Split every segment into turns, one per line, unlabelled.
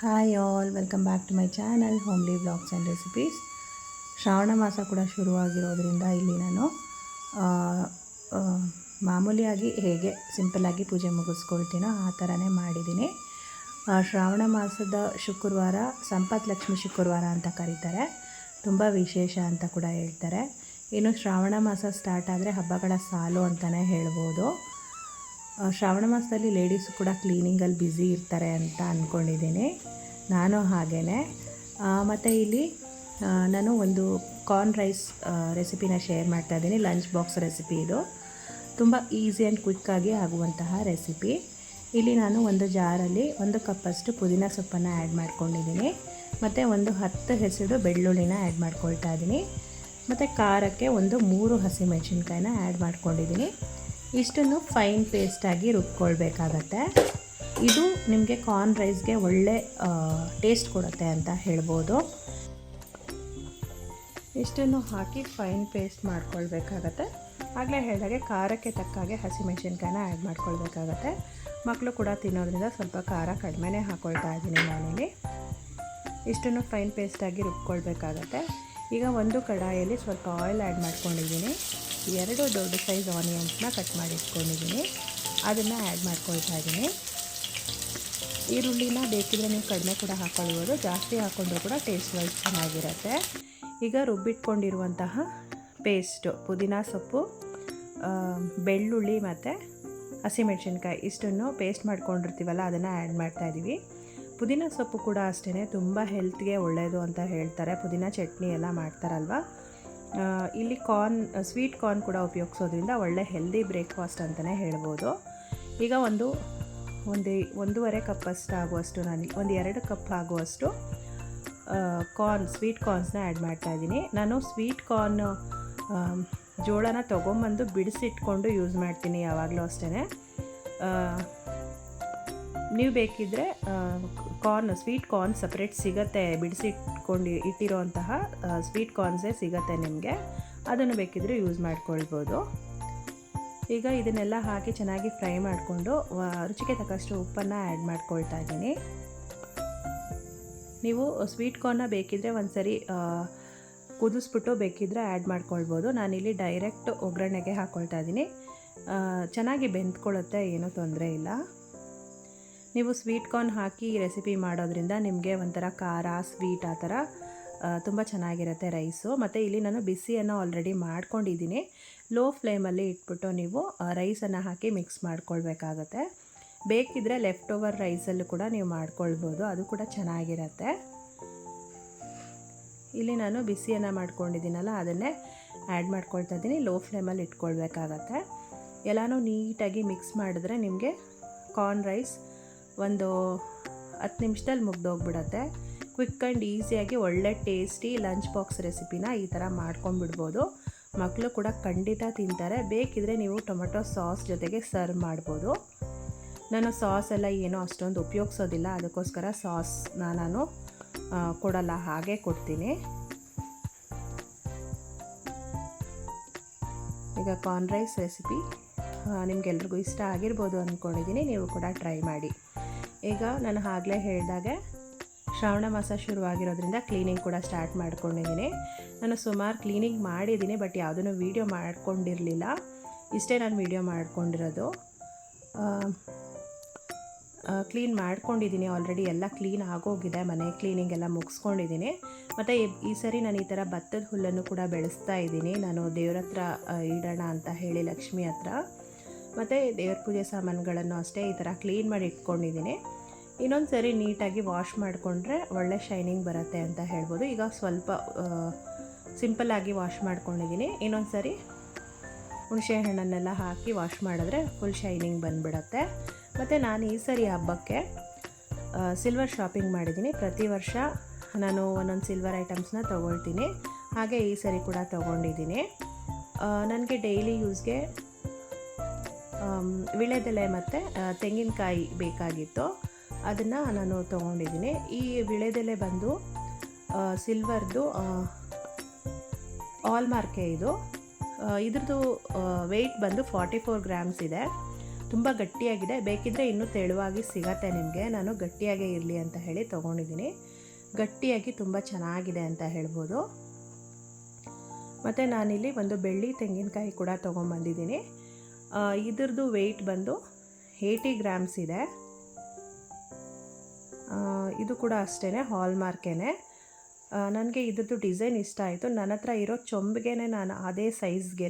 Hi all welcome back to my channel homely blogs and recipes Shravana ಮಾಸ ಕೂಡ ಶುರುವಾಗಿರೋದ್ರಿಂದ ಇಲ್ಲಿ ನಾನು ಮಾಮೂಲಿಯಾಗಿ ಹೇಗೆ ಸಿಂಪಲ್ಲಾಗಿ ಪೂಜೆ ಮುಗಿಸ್ಕೊಳ್ತೀನೋ ಆ ಥರನೇ ಮಾಡಿದ್ದೀನಿ. ಶ್ರಾವಣ ಮಾಸದ ಶುಕ್ರವಾರ, ಸಂಪತ್ ಲಕ್ಷ್ಮಿ ಶುಕ್ರವಾರ ಅಂತ ಕರೀತಾರೆ. ತುಂಬ ವಿಶೇಷ ಅಂತ ಕೂಡ ಹೇಳ್ತಾರೆ. ಇನ್ನು ಶ್ರಾವಣ ಮಾಸ ಸ್ಟಾರ್ಟ್ ಆದರೆ ಹಬ್ಬಗಳ ಸಾಲು ಅಂತಲೇ ಹೇಳ್ಬೋದು. ಶ್ರಾವಣ ಮಾಸದಲ್ಲಿ ಲೇಡೀಸು ಕೂಡ ಕ್ಲೀನಿಂಗಲ್ಲಿ ಬ್ಯುಸಿ ಇರ್ತಾರೆ ಅಂತ ಅಂದ್ಕೊಂಡಿದ್ದೀನಿ ನಾನು ಹಾಗೇ ಮತ್ತು ಇಲ್ಲಿ ನಾನು ಒಂದು ಕಾರ್ನ್ ರೈಸ್ ರೆಸಿಪಿನ ಶೇರ್ ಮಾಡ್ತಾ ಇದ್ದೀನಿ. ಲಂಚ್ ಬಾಕ್ಸ್ ರೆಸಿಪಿ ಇದು. ತುಂಬ ಈಸಿ ಆ್ಯಂಡ್ ಕ್ವಿಕ್ಕಾಗಿ ಆಗುವಂತಹ ರೆಸಿಪಿ ಇಲ್ಲಿ ನಾನು ಒಂದು ಜಾರಲ್ಲಿ ಒಂದು ಕಪ್ಪಷ್ಟು ಪುದೀನ ಸೊಪ್ಪನ್ನು ಆ್ಯಡ್ ಮಾಡ್ಕೊಂಡಿದ್ದೀನಿ. ಮತ್ತು ಒಂದು ಹತ್ತು ಹೆಸರು ಬೆಳ್ಳುಳ್ಳಿನ ಆ್ಯಡ್ ಮಾಡ್ಕೊಳ್ತಾ ಇದ್ದೀನಿ. ಮತ್ತು ಖಾರಕ್ಕೆ ಒಂದು ಮೂರು ಹಸಿಮೆಣಸಿನ್ಕಾಯಿನ ಆ್ಯಡ್ ಮಾಡ್ಕೊಂಡಿದ್ದೀನಿ. ಇಷ್ಟನ್ನು ಫೈನ್ ಪೇಸ್ಟಾಗಿ ರುಬ್ಕೊಳ್ಬೇಕಾಗತ್ತೆ. ಇದು ನಿಮಗೆ ಕಾರ್ನ್ ರೈಸ್ಗೆ ಒಳ್ಳೆ ಟೇಸ್ಟ್ ಕೊಡುತ್ತೆ ಅಂತ ಹೇಳ್ಬೋದು. ಇಷ್ಟನ್ನು ಹಾಕಿ ಫೈನ್ ಪೇಸ್ಟ್ ಮಾಡ್ಕೊಳ್ಬೇಕಾಗತ್ತೆ. ಆಗಲೇ ಹೇಳಿದಾಗೆ ಖಾರಕ್ಕೆ ತಕ್ಕಾಗೆ ಹಸಿಮೆಣಸಿನ್ಕಾಯನ್ನ ಆ್ಯಡ್ ಮಾಡ್ಕೊಳ್ಬೇಕಾಗತ್ತೆ. ಮಕ್ಕಳು ಕೂಡ ತಿನ್ನೋದ್ರಿಂದ ಸ್ವಲ್ಪ ಖಾರ ಕಡಿಮೆನೇ ಹಾಕ್ಕೊಳ್ತಾ ಇದ್ದೀನಿ ನಾನಿಲ್ಲಿ. ಇಷ್ಟನ್ನು ಫೈನ್ ಪೇಸ್ಟಾಗಿ ರುಬ್ಕೊಳ್ಬೇಕಾಗತ್ತೆ. ಈಗ ಒಂದು ಕಡಾಯಲ್ಲಿ ಸ್ವಲ್ಪ ಆಯಿಲ್ ಆ್ಯಡ್ ಮಾಡ್ಕೊಂಡಿದ್ದೀನಿ. ಎರಡು ದೊಡ್ಡ ಸೈಜ್ ಆನಿಯನ್ಸ್ನ ಕಟ್ ಮಾಡಿ ಇಟ್ಕೊಂಡಿದ್ದೀನಿ ಅದನ್ನು ಆ್ಯಡ್ ಮಾಡ್ಕೊಳ್ತಾ ಇದ್ದೀನಿ. ಈರುಳ್ಳಿನ ಬೇಕಿದ್ರೆ ನೀವು ಕಡಿಮೆ ಕೂಡ ಹಾಕ್ಕೊಳ್ಬೋದು ಜಾಸ್ತಿ ಹಾಕ್ಕೊಂಡ್ರೂ ಕೂಡ ಟೇಸ್ಟ್ ವೈಸ್ ಚೆನ್ನಾಗಿರುತ್ತೆ. ಈಗ ರುಬ್ಬಿಟ್ಕೊಂಡಿರುವಂತಹ ಪೇಸ್ಟು ಪುದೀನ ಸೊಪ್ಪು ಬೆಳ್ಳುಳ್ಳಿ ಮತ್ತು ಹಸಿಮೆಣಸಿನ್ಕಾಯಿ ಇಷ್ಟನ್ನು ಪೇಸ್ಟ್ ಮಾಡ್ಕೊಂಡಿರ್ತೀವಲ್ಲ, ಅದನ್ನು ಆ್ಯಡ್ ಮಾಡ್ತಾಯಿದ್ದೀವಿ ಪುದೀನ ಸೊಪ್ಪು ಕೂಡ ಅಷ್ಟೇ ತುಂಬ ಹೆಲ್ತ್ಗೆ ಒಳ್ಳೆಯದು ಅಂತ ಹೇಳ್ತಾರೆ. ಪುದೀನ ಚಟ್ನಿ ಎಲ್ಲ ಮಾಡ್ತಾರಲ್ವ? ಇಲ್ಲಿ ಕಾರ್ನ್ ಸ್ವೀಟ್ ಕಾರ್ನ್ ಕೂಡ ಉಪಯೋಗಿಸೋದ್ರಿಂದ ಒಳ್ಳೆ ಹೆಲ್ದಿ ಬ್ರೇಕ್ಫಾಸ್ಟ್ ಅಂತಲೇ ಹೇಳ್ಬೋದು. ಈಗ ಒಂದು ಒಂದು, ಒಂದೂವರೆ ಕಪ್ಪಷ್ಟು ಆಗುವಷ್ಟು ನಾನು, ಒಂದು ಎರಡು ಕಪ್ ಆಗುವಷ್ಟು ಕಾರ್ನ್ ಸ್ವೀಟ್ ಕಾರ್ನ್ಸ್ನ ಆ್ಯಡ್ ಮಾಡ್ತಾ ಇದ್ದೀನಿ. ನಾನು ಸ್ವೀಟ್ ಕಾರ್ನ್ ಜೋಳನ ತೊಗೊಂಬಂದು ಬಿಡಿಸಿಟ್ಕೊಂಡು ಯೂಸ್ ಮಾಡ್ತೀನಿ ಯಾವಾಗಲೂ ಅಷ್ಟೇ ನೀವು ಬೇಕಿದ್ದರೆ ಕಾರ್ನ್ ಸ್ವೀಟ್ ಕಾರ್ನ್ ಸಪ್ರೇಟ್ ಸಿಗತ್ತೆ. ಬಿಡಿಸಿಟ್ಕೊಂಡು ಇಟ್ಟಿರೋಂತಹ ಸ್ವೀಟ್ ಕಾರ್ನ್ಸೇ ಸಿಗತ್ತೆ ನಿಮಗೆ. ಅದನ್ನು ಬೇಕಿದ್ದರೆ ಯೂಸ್ ಮಾಡ್ಕೊಳ್ಬೋದು. ಈಗ ಇದನ್ನೆಲ್ಲ ಹಾಕಿ ಚೆನ್ನಾಗಿ ಫ್ರೈ ಮಾಡಿಕೊಂಡು ರುಚಿಗೆ ತಕ್ಕಷ್ಟು ಉಪ್ಪನ್ನು ಆ್ಯಡ್ ಮಾಡ್ಕೊಳ್ತಾ ಇದ್ದೀನಿ. ನೀವು ಸ್ವೀಟ್ ಕಾರ್ನ ಬೇಕಿದ್ದರೆ ಒಂದು ಸರಿ ಕುದಿಸ್ಬಿಟ್ಟು ಬೇಕಿದ್ದರೆ ಆ್ಯಡ್ ಮಾಡ್ಕೊಳ್ಬೋದು. ನಾನಿಲ್ಲಿ ಡೈರೆಕ್ಟ್ ಒಗ್ಗರಣೆಗೆ ಹಾಕ್ಕೊಳ್ತಾ ಇದ್ದೀನಿ. ಚೆನ್ನಾಗಿ ಬೆಂದ್ಕೊಳ್ಳುತ್ತೆ, ಏನೂ ತೊಂದರೆ ಇಲ್ಲ. ನೀವು ಸ್ವೀಟ್ ಕಾರ್ನ್ ಹಾಕಿ ರೆಸಿಪಿ ಮಾಡೋದ್ರಿಂದ ನಿಮಗೆ ಒಂಥರ ಖಾರ ಸ್ವೀಟ್ ಆ ಥರ ತುಂಬ ಚೆನ್ನಾಗಿರುತ್ತೆ ರೈಸು ಮತ್ತು ಇಲ್ಲಿ ನಾನು ಬಿಸಿಯನ್ನು ಆಲ್ರೆಡಿ ಮಾಡ್ಕೊಂಡಿದ್ದೀನಿ. ಲೋ ಫ್ಲೇಮಲ್ಲಿ ಇಟ್ಬಿಟ್ಟು ನೀವು ರೈಸನ್ನು ಹಾಕಿ ಮಿಕ್ಸ್ ಮಾಡ್ಕೊಳ್ಬೇಕಾಗತ್ತೆ. ಬೇಕಿದ್ರೆ ಲೆಫ್ಟ್ ಓವರ್ ರೈಸಲ್ಲೂ ಕೂಡ ನೀವು ಮಾಡ್ಕೊಳ್ಬೋದು. ಅದು ಕೂಡ ಚೆನ್ನಾಗಿರುತ್ತೆ. ಇಲ್ಲಿ ನಾನು ಬಿಸಿಯನ್ನು ಮಾಡ್ಕೊಂಡಿದ್ದೀನಲ್ಲ, ಅದನ್ನೇ ಆ್ಯಡ್ ಮಾಡ್ಕೊಳ್ತಾ ಇದ್ದೀನಿ. ಲೋ ಫ್ಲೇಮಲ್ಲಿ ಇಟ್ಕೊಳ್ಬೇಕಾಗತ್ತೆ. ಎಲ್ಲನೂ ನೀಟಾಗಿ ಮಿಕ್ಸ್ ಮಾಡಿದ್ರೆ ನಿಮಗೆ ಕಾರ್ನ್ ರೈಸ್ ಒಂದು ಹತ್ತು ನಿಮಿಷದಲ್ಲಿ ಮುಗ್ದೋಗ್ಬಿಡತ್ತೆ. ಕ್ವಿಕ್ ಆ್ಯಂಡ್ ಈಸಿಯಾಗಿ ಒಳ್ಳೆ ಟೇಸ್ಟಿ ಲಂಚ್ ಬಾಕ್ಸ್ ರೆಸಿಪಿನ ಈ ಥರ ಮಾಡ್ಕೊಂಡ್ಬಿಡ್ಬೋದು. ಮಕ್ಕಳು ಕೂಡ ಖಂಡಿತ ತಿಂತಾರೆ. ಬೇಕಿದ್ರೆ ನೀವು ಟೊಮೆಟೊ ಸಾಸ್ ಜೊತೆಗೆ ಸರ್ವ್ ಮಾಡ್ಬೋದು. ನಾನು ಸಾಸ್ ಎಲ್ಲ ಏನೋ ಅಷ್ಟೊಂದು ಉಪಯೋಗಿಸೋದಿಲ್ಲ. ಅದಕ್ಕೋಸ್ಕರ ಸಾಸ್ನ ನಾನು ಕೊಡಲ್ಲ. ಹಾಗೆ ಕೊಡ್ತೀನಿ. ಈಗ ಕಾರ್ನ್ ರೈಸ್ ರೆಸಿಪಿ ನಿಮಗೆಲ್ರಿಗೂ ಇಷ್ಟ ಆಗಿರ್ಬೋದು ಅಂದ್ಕೊಂಡಿದ್ದೀನಿ ನೀವು ಕೂಡ ಟ್ರೈ ಮಾಡಿ. ಈಗ ನಾನು ಆಗಲೇ ಹೇಳಿದಾಗೆ ಶ್ರಾವಣ ಮಾಸ ಶುರುವಾಗಿರೋದ್ರಿಂದ ಕ್ಲೀನಿಂಗ್ ಕೂಡ ಸ್ಟಾರ್ಟ್ ಮಾಡ್ಕೊಂಡಿದ್ದೀನಿ. ನಾನು ಸುಮಾರು ಕ್ಲೀನಿಂಗ್ ಮಾಡಿದ್ದೀನಿ ಬಟ್ ಯಾವುದನ್ನು ವೀಡಿಯೋ ಮಾಡ್ಕೊಂಡಿರಲಿಲ್ಲ. ಇಷ್ಟೇ ನಾನು ವೀಡಿಯೋ ಮಾಡ್ಕೊಂಡಿರೋದು. ಕ್ಲೀನ್ ಮಾಡ್ಕೊಂಡಿದ್ದೀನಿ. ಆಲ್ರೆಡಿ ಎಲ್ಲ ಕ್ಲೀನ್ ಆಗೋಗಿದೆ. ಮನೆ ಕ್ಲೀನಿಂಗ್ ಎಲ್ಲ ಮುಗಿಸ್ಕೊಂಡಿದ್ದೀನಿ. ಮತ್ತು ಈ- ಸರಿ ನಾನು ಈ ಥರ ಭತ್ತದ ಹುಲ್ಲನ್ನು ಕೂಡ ಬೆಳೆಸ್ತಾ ಇದ್ದೀನಿ. ನಾನು ದೇವ್ರ ಹತ್ರ ಇಡೋಣ ಅಂತ ಹೇಳಿ ಲಕ್ಷ್ಮಿ ಹತ್ರ. ಮತ್ತು ದೇವ್ರ ಪೂಜೆ ಸಾಮಾನುಗಳನ್ನು ಅಷ್ಟೇ ಈ ಥರ ಕ್ಲೀನ್ ಮಾಡಿ ಇಟ್ಕೊಂಡಿದ್ದೀನಿ. ಇನ್ನೊಂದು ಸರಿ ನೀಟಾಗಿ ವಾಶ್ ಮಾಡಿಕೊಂಡ್ರೆ ಒಳ್ಳೆ ಶೈನಿಂಗ್ ಬರುತ್ತೆ ಅಂತ ಹೇಳ್ಬೋದು. ಈಗ ಸ್ವಲ್ಪ ಸಿಂಪಲ್ಲಾಗಿ ವಾಶ್ ಮಾಡ್ಕೊಂಡಿದ್ದೀನಿ. ಇನ್ನೊಂದು ಸರಿ ಹುಣಸೆ ಹಣ್ಣನ್ನೆಲ್ಲ ಹಾಕಿ ವಾಶ್ ಮಾಡಿದ್ರೆ ಫುಲ್ ಶೈನಿಂಗ್ ಬಂದ್ಬಿಡತ್ತೆ. ಮತ್ತು ನಾನು ಈ ಸರಿ ಹಬ್ಬಕ್ಕೆ ಸಿಲ್ವರ್ ಶಾಪಿಂಗ್ ಮಾಡಿದ್ದೀನಿ. ಪ್ರತಿ ವರ್ಷ ನಾನು ಒಂದೊಂದು ಸಿಲ್ವರ್ ಐಟಮ್ಸ್ನ ತೊಗೊಳ್ತೀನಿ. ಹಾಗೆ ಈ ಸರಿ ಕೂಡ ತೊಗೊಂಡಿದ್ದೀನಿ. ನನಗೆ ಡೈಲಿ ಯೂಸ್ಗೆ ವಿಳೆದೆಲೆ ಮತ್ತು ತೆಂಗಿನಕಾಯಿ ಬೇಕಾಗಿತ್ತು. ಅದನ್ನು ನಾನು ತೊಗೊಂಡಿದ್ದೀನಿ. ಈ ವಿಳೆದೆಲೆ ಬಂದು ಸಿಲ್ವರ್ದು ಆಲ್ ಮಾರ್ಕೆ ಇದು. ಇದ್ರದ್ದು ವೆಯ್ಟ್ ಬಂದು ಫಾರ್ಟಿ ಫೋರ್ ಗ್ರಾಮ್ಸ್ ಇದೆ. ತುಂಬ ಗಟ್ಟಿಯಾಗಿದೆ. ಬೇಕಿದ್ದರೆ ಇನ್ನೂ ತೆಳುವಾಗಿ ಸಿಗತ್ತೆ ನಿಮಗೆ. ನಾನು ಗಟ್ಟಿಯಾಗೇ ಇರಲಿ ಅಂತ ಹೇಳಿ ತೊಗೊಂಡಿದ್ದೀನಿ. ಗಟ್ಟಿಯಾಗಿ ತುಂಬ ಚೆನ್ನಾಗಿದೆ ಅಂತ ಹೇಳ್ಬೋದು. ಮತ್ತು ನಾನಿಲ್ಲಿ ಒಂದು ಬೆಳ್ಳಿ ತೆಂಗಿನಕಾಯಿ ಕೂಡ ತೊಗೊಂಬಂದಿದ್ದೀನಿ. ಇದ್ರದ್ದು ವೆಯ್ಟ್ ಬಂದು ಏಯ್ಟಿ ಗ್ರಾಮ್ಸ್ ಇದೆ. ಇದು ಕೂಡ ಅಷ್ಟೇ ಹಾಲ್ ಮಾರ್ಕೇನೆ ನನಗೆ ಇದ್ರದ್ದು ಡಿಸೈನ್ ಇಷ್ಟ ಆಯಿತು. ನನ್ನ ಹತ್ರ ಇರೋ ಚೊಂಬಿಗೆ ನಾನು ಅದೇ ಸೈಜ್ಗೆ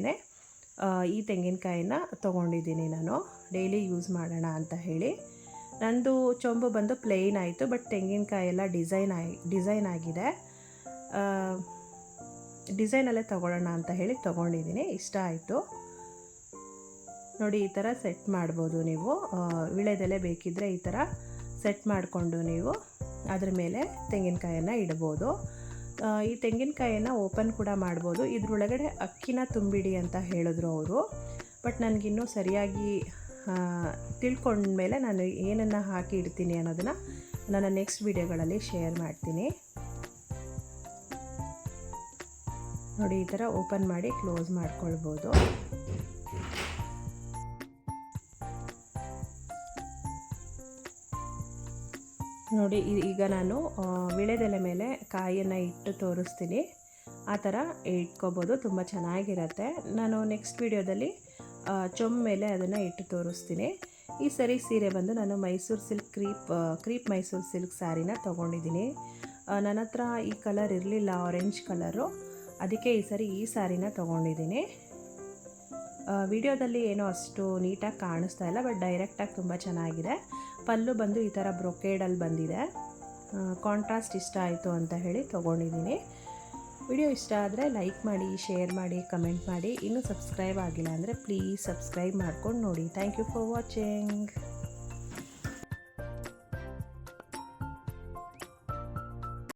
ಈ ತೆಂಗಿನಕಾಯಿನ ತೊಗೊಂಡಿದ್ದೀನಿ ನಾನು. ಡೈಲಿ ಯೂಸ್ ಮಾಡೋಣ ಅಂತ ಹೇಳಿ. ನಂದು ಚೊಂಬು ಬಂದು ಪ್ಲೇನ್ ಆಯಿತು ಬಟ್ ತೆಂಗಿನಕಾಯಿ ಎಲ್ಲ ಡಿಸೈನ್ ಆಗಿ ಡಿಸೈನ್ ಆಗಿದೆ ಡಿಸೈನಲ್ಲೇ ತೊಗೊಳ್ಳೋಣ ಅಂತ ಹೇಳಿ ತೊಗೊಂಡಿದ್ದೀನಿ. ಇಷ್ಟ ಆಯಿತು. ನೋಡಿ, ಈ ಥರ ಸೆಟ್ ಮಾಡ್ಬೋದು ನೀವು. ವಿಳೆದೆಲೆ ಬೇಕಿದ್ದರೆ ಈ ಥರ ಸೆಟ್ ಮಾಡಿಕೊಂಡು ನೀವು ಅದ್ರ ಮೇಲೆ ತೆಂಗಿನಕಾಯನ್ನು ಇಡ್ಬೋದು. ಈ ತೆಂಗಿನಕಾಯನ್ನು ಓಪನ್ ಕೂಡ ಮಾಡ್ಬೋದು. ಇದ್ರೊಳಗಡೆ ಅಕ್ಕಿನ ತುಂಬಿಡಿ ಅಂತ ಹೇಳಿದ್ರು ಅವರು. ಬಟ್ ನನಗಿನ್ನೂ ಸರಿಯಾಗಿ ತಿಳ್ಕೊಂಡ್ಮೇಲೆ ನಾನು ಏನನ್ನು ಹಾಕಿ ಇಡ್ತೀನಿ ಅನ್ನೋದನ್ನು ನನ್ನ ನೆಕ್ಸ್ಟ್ ವಿಡಿಯೋಗಳಲ್ಲಿ ಶೇರ್ ಮಾಡ್ತೀನಿ. ನೋಡಿ, ಈ ಥರ ಓಪನ್ ಮಾಡಿ ಕ್ಲೋಸ್ ಮಾಡ್ಕೊಳ್ಬೋದು. ನೋಡಿ ಈಗ ನಾನು ವಿಳೆದೆಲೆ ಮೇಲೆ ಕಾಯಿಯನ್ನು ಇಟ್ಟು ತೋರಿಸ್ತೀನಿ. ಆ ಥರ ಇಟ್ಕೋಬೋದು, ತುಂಬ ಚೆನ್ನಾಗಿರತ್ತೆ. ನಾನು ನೆಕ್ಸ್ಟ್ ವಿಡಿಯೋದಲ್ಲಿ ಚೊಮ್ಮ ಮೇಲೆ ಅದನ್ನು ಇಟ್ಟು ತೋರಿಸ್ತೀನಿ. ಈ ಸರಿ ಸೀರೆ ಬಂದು ನಾನು Mysore silk crepe crepe Mysore silk ಸ್ಯಾರಿನ ತೊಗೊಂಡಿದ್ದೀನಿ. ನನ್ನ ಹತ್ರ ಈ ಕಲರ್ ಇರಲಿಲ್ಲ ಆರೆಂಜ್ ಕಲರು. ಅದಕ್ಕೆ ಈ ಸರಿ ಈ ಸ್ಯಾರಿನ ತೊಗೊಂಡಿದ್ದೀನಿ. ವಿಡಿಯೋದಲ್ಲಿ ಏನೋ ಅಷ್ಟು ನೀಟಾಗಿ ಕಾಣಿಸ್ತಾ ಇಲ್ಲ, ಬಟ್ ಡೈರೆಕ್ಟಾಗಿ ತುಂಬ ಚೆನ್ನಾಗಿದೆ. ಪಲ್ಲು ಬಂದು ಈ ಥರ ಬ್ರೊಕೇಡಲ್ಲಿ ಬಂದಿದೆ. ಕಾಂಟ್ರಾಸ್ಟ್ ಇಷ್ಟ ಆಯಿತು ಅಂತ ಹೇಳಿ ತೊಗೊಂಡಿದ್ದೀನಿ. ವಿಡಿಯೋ ಇಷ್ಟ ಆದರೆ ಲೈಕ್ ಮಾಡಿ, ಶೇರ್ ಮಾಡಿ, ಕಮೆಂಟ್ ಮಾಡಿ. ಇನ್ನೂ ಸಬ್ಸ್ಕ್ರೈಬ್ ಆಗಿಲ್ಲ ಅಂದರೆ ಪ್ಲೀಸ್ ಸಬ್ಸ್ಕ್ರೈಬ್ ಮಾಡ್ಕೊಂಡು ನೋಡಿ. Thank you for watching.